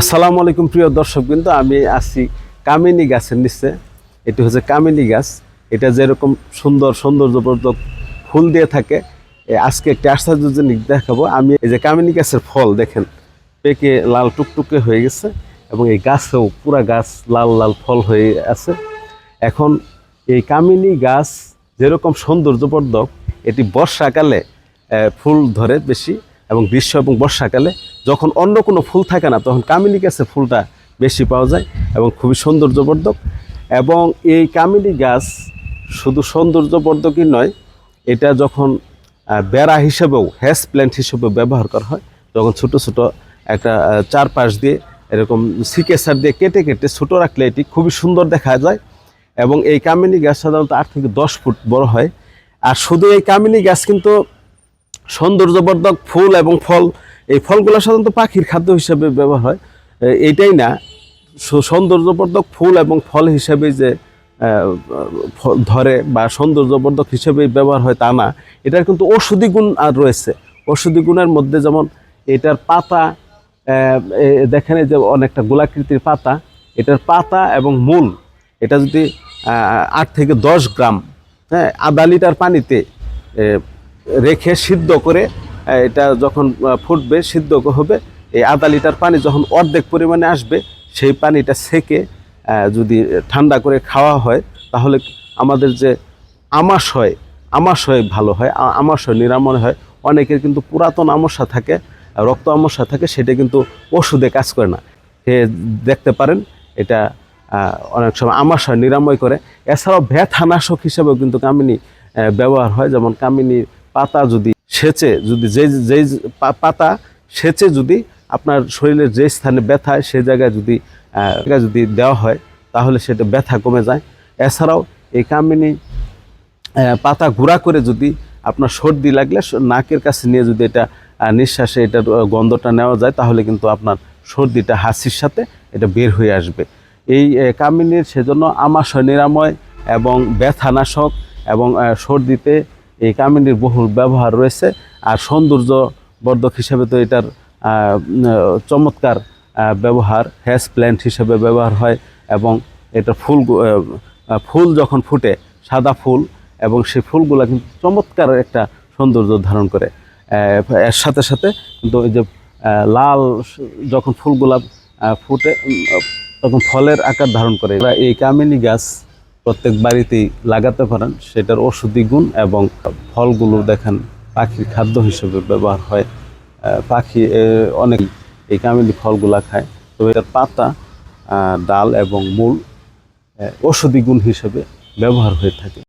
আসসালামু আলাইকুম প্রিয় দর্শক কিন্তু আমি আছি কামিনী গাছের নিচে। এটি হচ্ছে কামিনী গাছ। এটা যেরকম সুন্দর সৌন্দর্যবর্ধক ফুল দিয়ে থাকে আজকে একটি আশ্চর্যজনক দেখাবো। আমি এই যে কামিনী গাছের ফল দেখেন, পেকে লাল টুকটুকে হয়ে গেছে এবং এই গাছেও পুরা গাছ লাল লাল ফল হয়ে আছে। এখন এই কামিনী গাছ যেরকম সৌন্দর্যবর্ধক, এটি বর্ষাকালে ফুল ধরে বেশি এবং গ্রীষ্ম এবং বর্ষাকালে যখন অন্য কোনো ফুল থাকে না, তখন কামিনী গাছের ফুলটা বেশি পাওয়া যায় এবং খুবই সৌন্দর্যবর্ধক। এবং এই কামিনী গাছ শুধু সৌন্দর্যবর্ধকই নয়, এটা যখন বেড়া হিসেবেও হ্যাস প্ল্যান্ট হিসেবে ব্যবহার করা হয় যখন ছোট ছোট একটা চারপাশ দিয়ে এরকম সিকেসার দিয়ে কেটে কেটে ছোট রাখলে এটি খুবই সুন্দর দেখা যায়। এবং এই কামিনী গাছ সাধারণত আট থেকে দশ ফুট বড় হয়। আর শুধু এই কামিনী গাছ কিন্তু সৌন্দর্যবর্ধক ফুল এবং ফল এই ফলগুলো সাধারণত পাখির খাদ্য হিসাবে ব্যবহার হয়। এ- এইটাই না। সৌন্দর্যবর্ধক ফুল এবং ফল হিসেবে যে ধরে বা সৌন্দর্যবর্ধক হিসেবে ব্যবহার হয় তা না। এটার কিন্তু ঔষধি গুণ আর রয়েছে। ঔষধি গুণের মধ্যে যেমন এটার পাতা দেখেন যে অনেকটা গোলাকৃতির পাতা। এটার পাতা এবং মূল, এটা যদি আট থেকে দশ গ্রাম হ্যাঁ আধা লিটার পানিতে রেখে সিদ্ধ করে এটা যখন ফুটবে, সিদ্ধ হবে, এই আধা লিটার পানি যখন অর্ধেক পরিমাণে আসবে, সেই পানিটা সেকে যদি ঠান্ডা করে খাওয়া হয়, তাহলে আমাদের যে আমাশয় আমাশয় ভালো হয় আমাশয় নিরাময় হয়। অনেকের কিন্তু পুরাতন আমস্যা থাকে, রক্ত আমস্যা থাকে, সেটা কিন্তু ওষুধে কাজ করে না। সে দেখতে পারেন, এটা অনেক সময় আমাশয় নিরাময় করে। এছাড়াও ব্যথানাশক হিসেবেও কিন্তু কামিনী ব্যবহার হয়। যেমন কামিনীর পাতা যদি সেচে যদি যে যেই পাতা সেচে যদি আপনার শরীরের যে স্থানে ব্যথা হয়, সে জায়গায় যদি যদি দেওয়া হয়, তাহলে সেটা ব্যথা কমে যায়। এছাড়াও এই কামিনী পাতা গুঁড়া করে যদি আপনার সর্দি লাগলে নাকের কাছে নিয়ে যদি এটা নিঃশ্বাসে এটার গন্ধটা নেওয়া যায়, তাহলে কিন্তু আপনার সর্দিটা হাসির সাথে এটা বের হয়ে আসবে। এই কামিনীর সেজন্য আমাশয় নিরাময় এবং ব্যথানাশক এবং সর্দিতে এই কামিনীর বহুল ব্যবহার রয়েছে আর সৌন্দর্য বর্ধক হিসেবে তো এটার চমৎকার ব্যবহার হ্যাস প্ল্যান্ট হিসেবে ব্যবহার হয় এবং এটা ফুল ফুল যখন ফুটে সাদা ফুল এবং সেই ফুলগুলা কিন্তু চমৎকার একটা সৌন্দর্য ধারণ করে। এর সাথে সাথে কিন্তু ওই যে লাল যখন ফুলগুলা ফুটে তখন ফলের আকার ধারণ করে। এই কামিনী গাছ প্রত্যেক বাড়িতেই লাগাতে পারেন। সেটার ওষুধি গুণ এবং ফলগুলো দেখেন পাখির খাদ্য হিসেবে ব্যবহার হয়। পাখি অনেক এই কামিলি ফলগুলা খায়। তবে এটার পাতা ডাল এবং মূল ওষুধি গুণ হিসেবে ব্যবহার হয়ে থাকে।